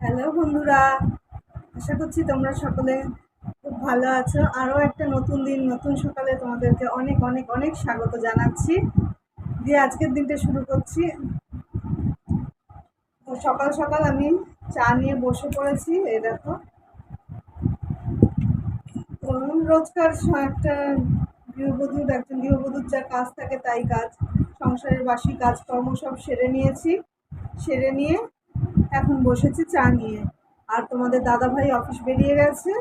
Hello বন্ধুরা, আশা করছি তোমরা সকলে খুব ভালো আছো। আরও একটা নতুন দিন, নতুন সকালে তোমাদেরকে অনেক অনেক অনেক স্বাগত জানাচ্ছি। দিয়ে আজকের দিনটা শুরু করছি। সকাল সকাল আমি চা নিয়ে বসে পড়েছি, এই দেখো। রোজকার একটা গৃহবধূর একজন গৃহবধূর যা কাজ থাকে তাই কাজ। সংসারের বাসি কাজকর্ম সব সেরে নিয়েছি। সেরে নিয়ে এখন বসেছি চা নিয়ে। আর তোমাদের দাদা ভাই অফিস বেরিয়ে গেছে।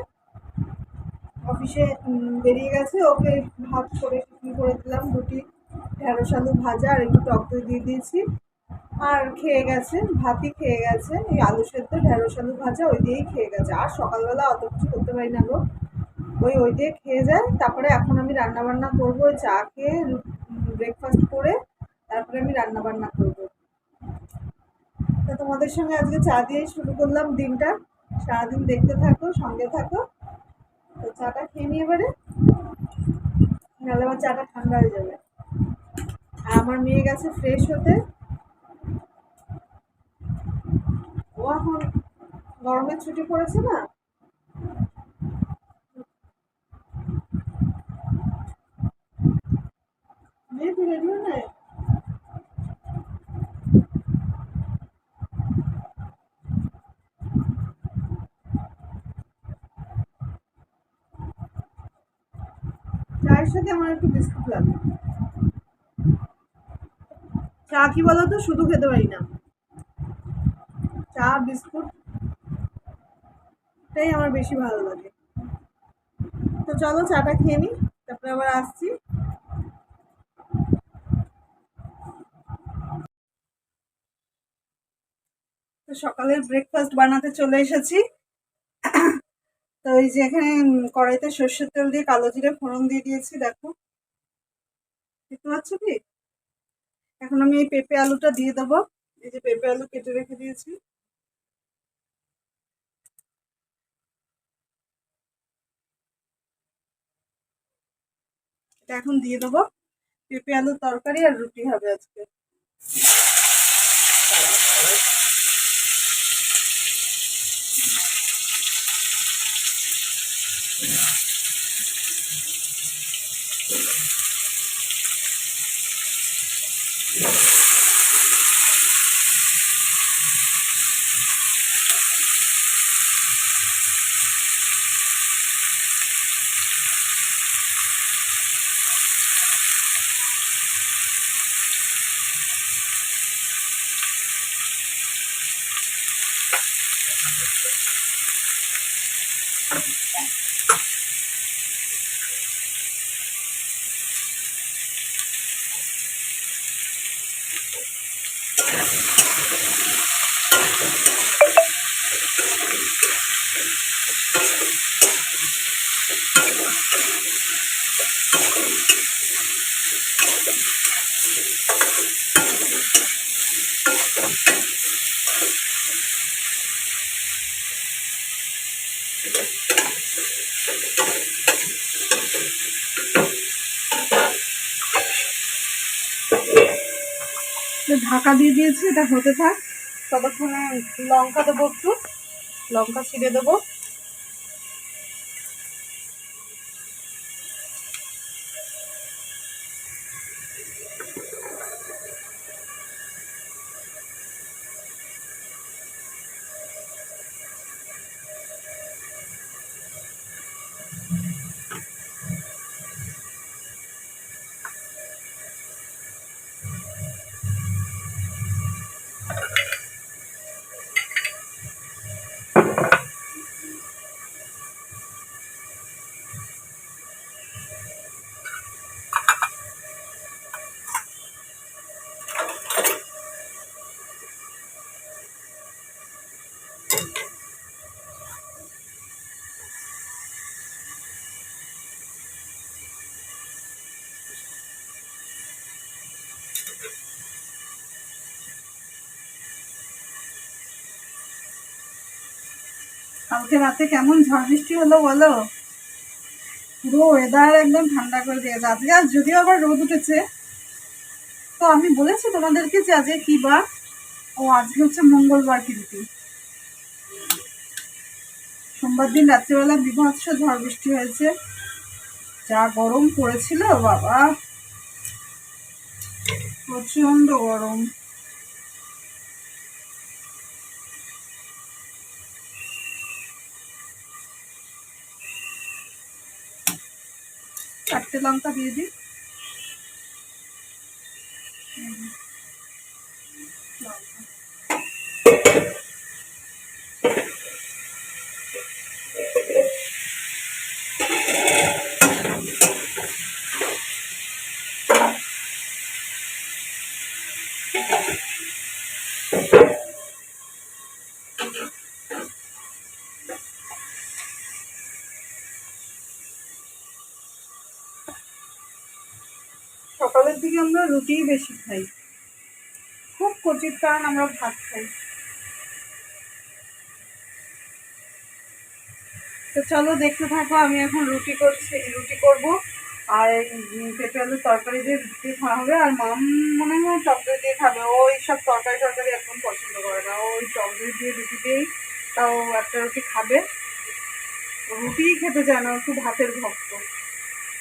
অফিসে বেরিয়ে গেছে। ওকে ভাত করে, টিফিন করে দিলাম, রুটি, ঢেঁড়স, আলু ভাজা, আর একটু টক দই দিয়ে দিয়েছি। আর খেয়ে গেছে, ভাতই খেয়ে গেছে। এই আলু সেদ্ধ, ঢেঁড়স, আলু ভাজা, ওই দিয়েই খেয়ে গেছে। আর সকালবেলা অত কিছু করতে পারি না গো। ওই ওই দিয়ে খেয়ে যায়। তারপরে এখন আমি রান্না বান্না করব, চা খেয়ে ব্রেকফাস্ট করে, তারপরে আমি রান্না বান্না করব। তো তোমাদের সঙ্গে আজকে চা দিয়েই শুরু করলাম দিনটা। সারাদিন দেখতে থাকো, সঙ্গে থাকো। তো চাটা খেয়ে নিয়ে এবারে। নাহলে আমার চাটা ঠান্ডা হয়ে যাবে। আর আমার মেয়ে গেছে ফ্রেশ হতে। ও এখন গরমের ছুটি পড়েছে না মেয়ে তুই রেডি না চায়ের সাথে আমার একটু বিস্কুট লাগবে। চা কি বলো তো শুধু খেতে পারি না। চা, বিস্কুট এটাই আমার বেশি ভালো লাগে। তো চলো চাটা খেয়ে নিই তারপরে আবার আসছি। তো সকালের ব্রেকফাস্ট বানাতে চলে এসেছি। তো এই যে এখানে কড়াইতে সর্ষের তেল দিয়ে কালো জিরে ফোড়ন দিয়ে দিয়েছি, দেখো। দেখতে পাচ্ছ কি? এখন আমি এই পেঁপে আলুটা দিয়ে দেবো। এই যে পেঁপে আলু কেটে রেখে দিয়েছি। এটা এখন দিয়ে দেবো। পেঁপে আলুর তরকারি আর রুটি হবে আজকে। Yeah. ঢাকা দিয়ে দিয়েছি এটা হতে থাক। ততক্ষণে লঙ্কা দেবো একটু। লঙ্কা ছিঁড়ে দেবো। কালকে রাতে কেমন ঝড় বৃষ্টি হলো বলো? পুরো ওয়েদার একদম ঠান্ডা করে দিয়েছে আজকে আর যদিও আবার রোদ উঠেছে, তো আমি বলেছি তোমাদেরকে যে আজকে কী বার? ও, আজকে হচ্ছে মঙ্গলবার কিন্তু সোমবার দিন রাত্রিবেলা বিভৎস ঝড় বৃষ্টি হয়েছে। যা গরম পড়েছিল, বাবা। প্রচণ্ড গরম। চারটে লঙ্কা দিয়ে দিই লঙ্কা। সকালের দিকে আমরা রুটিই বেশি খাই। খুব কচিত কারণ আমরা ভাত খাই। তো চলো দেখতে থাকো, আমি এখন রুটি করছি, রুটি করব। আর পেঁপে আলুর তরকারি দিয়ে রুটি খাওয়া হবে। আর মাম মনে হয় টক দই দিয়ে খাবে। ও সব তরকারি টরকারি একদম পছন্দ করে না। ওই টক দই দিয়ে রুটি দিয়েই তাও একটা রুটি খাবে। রুটিই খেতে চায় না একটু ভাতের ভক্ত।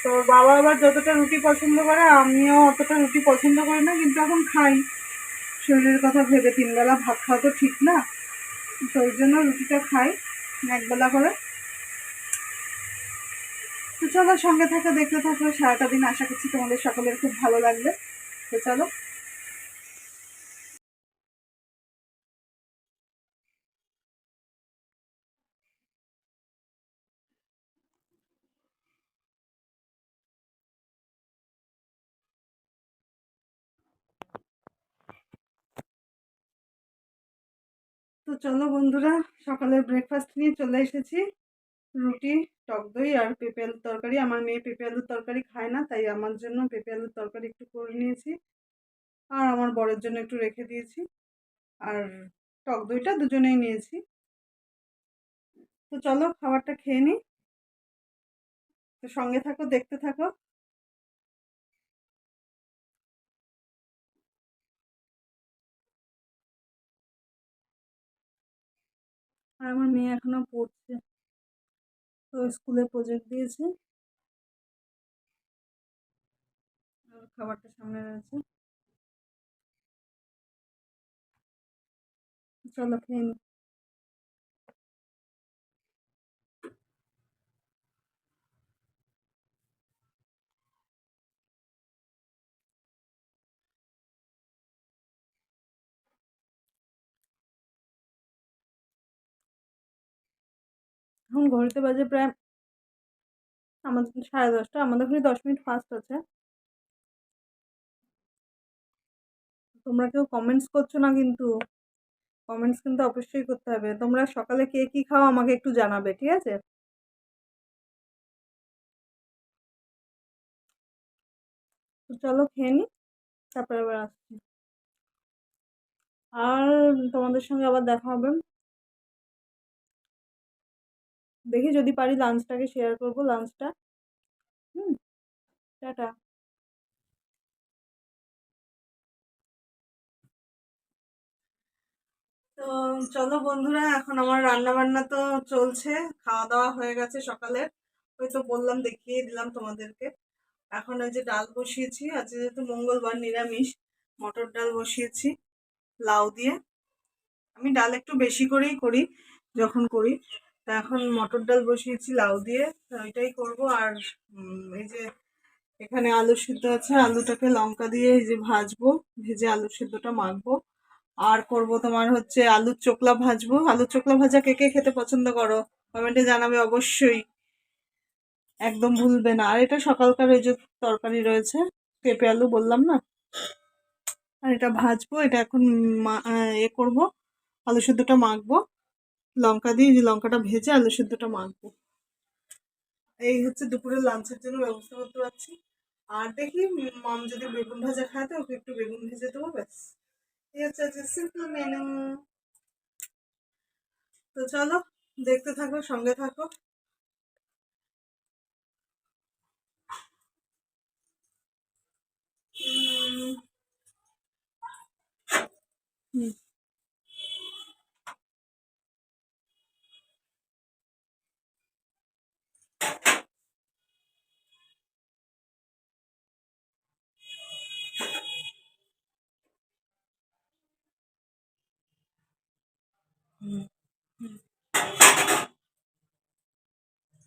তো বাবা আবার যতটা রুটি পছন্দ করে, আমিও অতটা রুটি পছন্দ করি না, কিন্তু এখন খাই। শরীরের কথা ভেবে তিনবেলা ভাত খাওয়া তো ঠিক না, তো ওই জন্য রুটিটা খাই, একবেলা করে। তো চলো সঙ্গে থাকো, দেখতে থাকো, সারাটা দিন আশা করছি তোমাদের সকলের খুব ভালো লাগবে। তো চলো। তো চলো বন্ধুরা, সকালের ব্রেকফাস্ট নিয়ে চলে এসেছি। রুটি, টক দই আর পেঁপে আলুর তরকারি। আমার মেয়ে পেঁপে আলুর তরকারি খায় না, তাই আমার জন্য পেঁপে আলুর তরকারি একটু করে নিয়েছি। আর আমার বরের জন্য একটু রেখে দিয়েছি। আর টক দইটা দুজনেই নিয়েছি। তো চলো খাবারটা খেয়ে নিই। তো সঙ্গে থাকো, দেখতে থাকো। আর আমার মেয়ে এখনও পড়ছে। তো স্কুলে প্রজেক্ট দিয়েছে। আর খাবারটা সামনে রয়েছে। চলো খেয়ে নিই এখন ঘড়িতে বাজে প্রায় আমাদের সাড়ে দশটা, আমাদের ওখানে দশ মিনিট ফাস্ট আছে। তোমরা কেউ কমেন্টস করছ না কিন্তু? কমেন্টস কিন্তু অবশ্যই করতে হবে। তোমরা সকালে কে কী খাও আমাকে একটু জানাবে, ঠিক আছে? চলো খেয়ে নি, তারপরে আবার আসছি। আর তোমাদের সঙ্গে আবার দেখা হবে। দেখি যদি পারি লাঞ্চটাকে শেয়ার করব লাঞ্চটা হুম, টাটা। তো চলো বন্ধুরা, এখন আমার রান্না বান্না তো চলছে খাওয়া দাওয়া হয়ে গেছে সকালে ওই তো বললাম, দেখিয়ে দিলাম তোমাদেরকে। এখন ওই যে ডাল বসিয়েছি আজকে যেহেতু মঙ্গলবার নিরামিষ, মটর ডাল বসিয়েছি, লাউ দিয়ে। আমি ডাল একটু বেশি করেই করি, যখন করি। তা এখন মটর ডাল বসিয়েছি, লাউ দিয়ে। ওইটাই করব। আর এই যে এখানে আলু সিদ্ধ আছে, আলুটাকে লঙ্কা দিয়ে এই যে ভাজবো, ভেজে আলু সিদ্ধটা মাখবো। আর করব তোমার হচ্ছে আলুর চোকলা ভাজবো। আলুর চোকলা ভাজা কে কে খেতে পছন্দ করো? কমেন্টে জানাবে অবশ্যই। একদম ভুলবে না। আর এটা সকালকার ওই যে তরকারি রয়েছে, পেঁপে আলু বললাম না? আর এটা ভাজবো, এটা এখন এ করব। আলু সিদ্ধটা মাখবো। লঙ্কা দিয়ে যে লঙ্কাটা ভেজে আলু সিদ্ধটা মাখবো। এই হচ্ছে দুপুরের লাঞ্চের জন্য ব্যবস্থা করতে পারছি আর দেখি মাম যদি বেগুন ভাজা খায় তো ওকে একটু বেগুন ভেজে দেবো, ব্যাস। এই হচ্ছে আজকে সিম্পল মেনু তো চলো, দেখতে থাকো, সঙ্গে থাকো। হুম।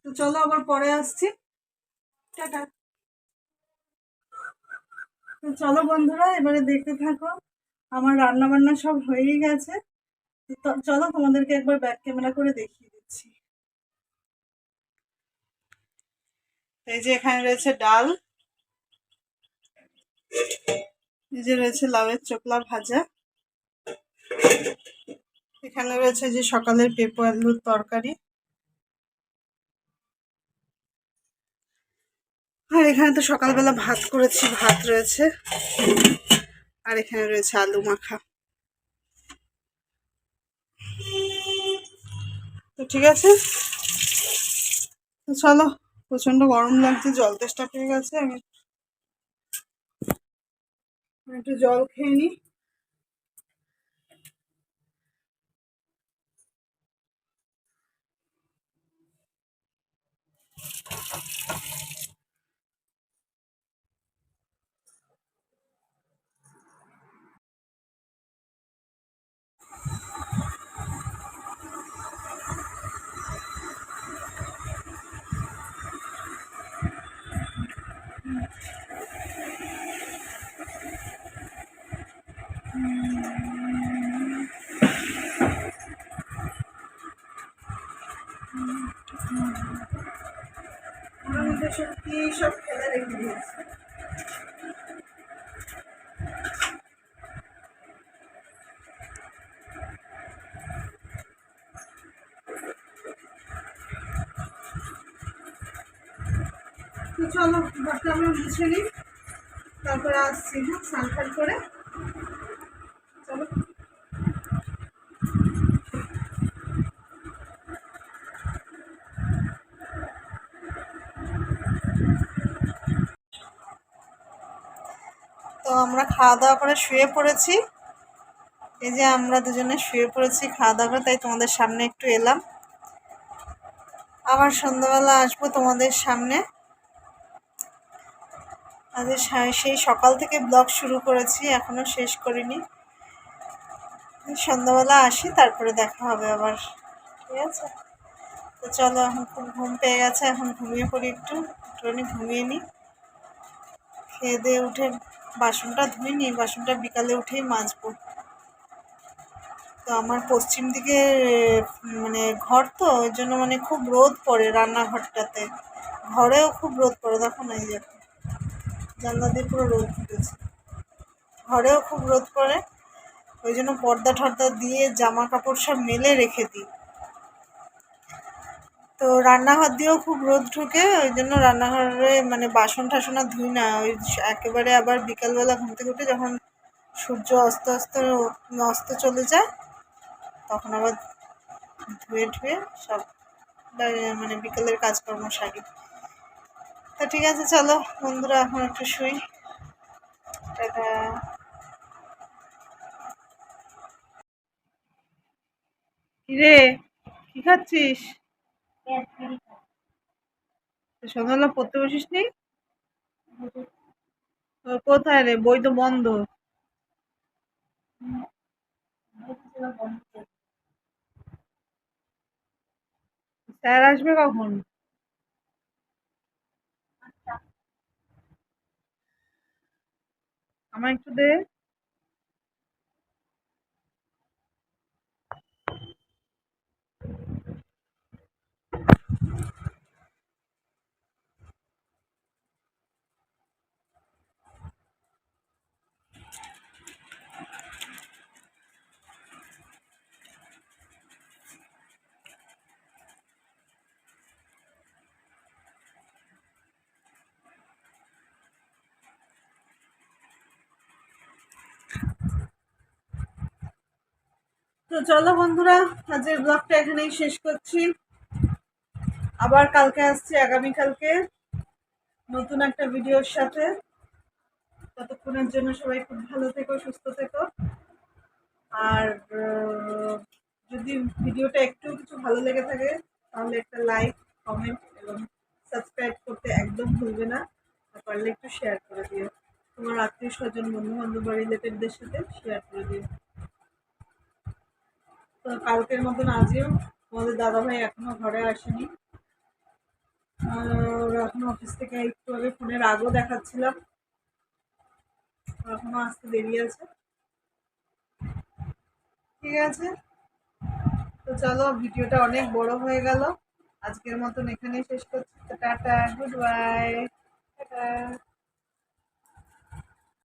তো চলো আবার পরে আসছি। তো চলো বন্ধুরা, এবারে দেখতে থাকো। আমার রান্না বান্না সব হয়েই গেছে। তো চলো তোমাদেরকে একবার ব্যাক ক্যামেরা করে দেখিয়ে দিচ্ছি। এই যে এখানে রয়েছে ডাল। এই যে রয়েছে লাউয়ের চোকলা ভাজা। এখানে রয়েছে যে সকালের পেঁপো আলুর তরকারি। আর এখানে তো সকালবেলা ভাত করেছি, ভাত রয়েছে। আর এখানে রয়েছে আলু মাখা। তো ঠিক আছে। চলো প্রচণ্ড গরম লাগছে, জল তেষ্টা পেয়ে গেছে। আমি একটু জল খেয়ে নিই। মধ্যে সব খেলে রেখে দিয়েছে চলো ঘরটা আমরা মুছে নিই। তারপরে আসছি হ্যাঁ স্নান করে। আমরা খাওয়া দাওয়া করে শুয়ে পড়েছি। এই যে আমরা দুজনে শুয়ে পড়েছি খাওয়া দাওয়া করে, তাই তোমাদের সামনে একটু এলাম। আবার সন্ধ্যাবেলা আসব তোমাদের সামনে। আজ সেই সকাল থেকে ব্লগ শুরু করেছি, এখনও শেষ করিনি। সন্ধ্যাবেলা আসি, তারপরে দেখা হবে আবার। ঠিক আছে? তো চলো, এখন খুব ঘুম পেয়ে গেছে, এখন ঘুমিয়ে পড়ি একটু। একটুখানি ঘুমিয়ে নিই খেয়ে দিয়ে উঠে বাসনটা ধুইনি বাসনটা বিকালে উঠেই মাজবো। তো আমার পশ্চিম দিকে মানে ঘর তো, ওই জন্য মানে খুব রোদ পড়ে রান্নাঘরটাতে। ঘরেও খুব রোদ পড়ে, দেখো না এই দেখো জানলা দিয়ে পুরো রোদ উঠেছে। ঘরেও খুব রোদ পড়ে, ওই জন্য পর্দা ঠর্দা দিয়ে জামা কাপড় সব মেলে রেখে দিই। তো রান্নাঘর দিয়েও খুব রোদ ঢুকে, ওই জন্য রান্নাঘরে মানে বাসন টাসন আর ধুই না। ওই একেবারে আবার বিকালবেলা ঘুম থেকে উঠে যখন সূর্য অস্ত অস্ত অস্ত চলে যায়, তখন আবার ধুয়ে ধুয়ে সব মানে বিকেলের কাজকর্ম সারি। তো ঠিক আছে, চলো বন্ধুরা, এখন একটু শুই। টাটা। কিরে, কি খাচ্ছিস? সন্ধ্যাবেলা পড়তে বসিস নি? কোথায় রে? বই তো বন্ধ। স্যার আসবে কখন? আমার একটু দে। তো চলো বন্ধুরা, আজকের ব্লগটা এখানেই শেষ করছি। আবার কালকে আসছি আগামীকালকে নতুন একটা ভিডিওর সাথে। ততক্ষণের জন্য সবাই খুব ভালো থেকো, সুস্থ থেকো। আর যদি ভিডিওটা একটু কিছু ভালো লেগে থাকে, তাহলে একটা লাইক কমেন্ট এবং সাবস্ক্রাইব করতে একদম ভুলবে না। আর পারলে একটু শেয়ার করে দিও। তোমার আত্মীয় স্বজন বন্ধু বান্ধব রিলেটেডদের সাথে শেয়ার করে দিও। তো কালকের মতন আজও আমাদের দাদাভাই এখনও ঘরে আসেনি। আর ওর এখনও অফিস থেকে একটু আগে ফোনের আগেও দেখাচ্ছিলাম। এখনও আসতে দেরি আছে। ঠিক আছে? তো চলো, ভিডিওটা অনেক বড় হয়ে গেল। আজকের মতন এখানেই শেষ করছি। Tata, goodbye. টাটা।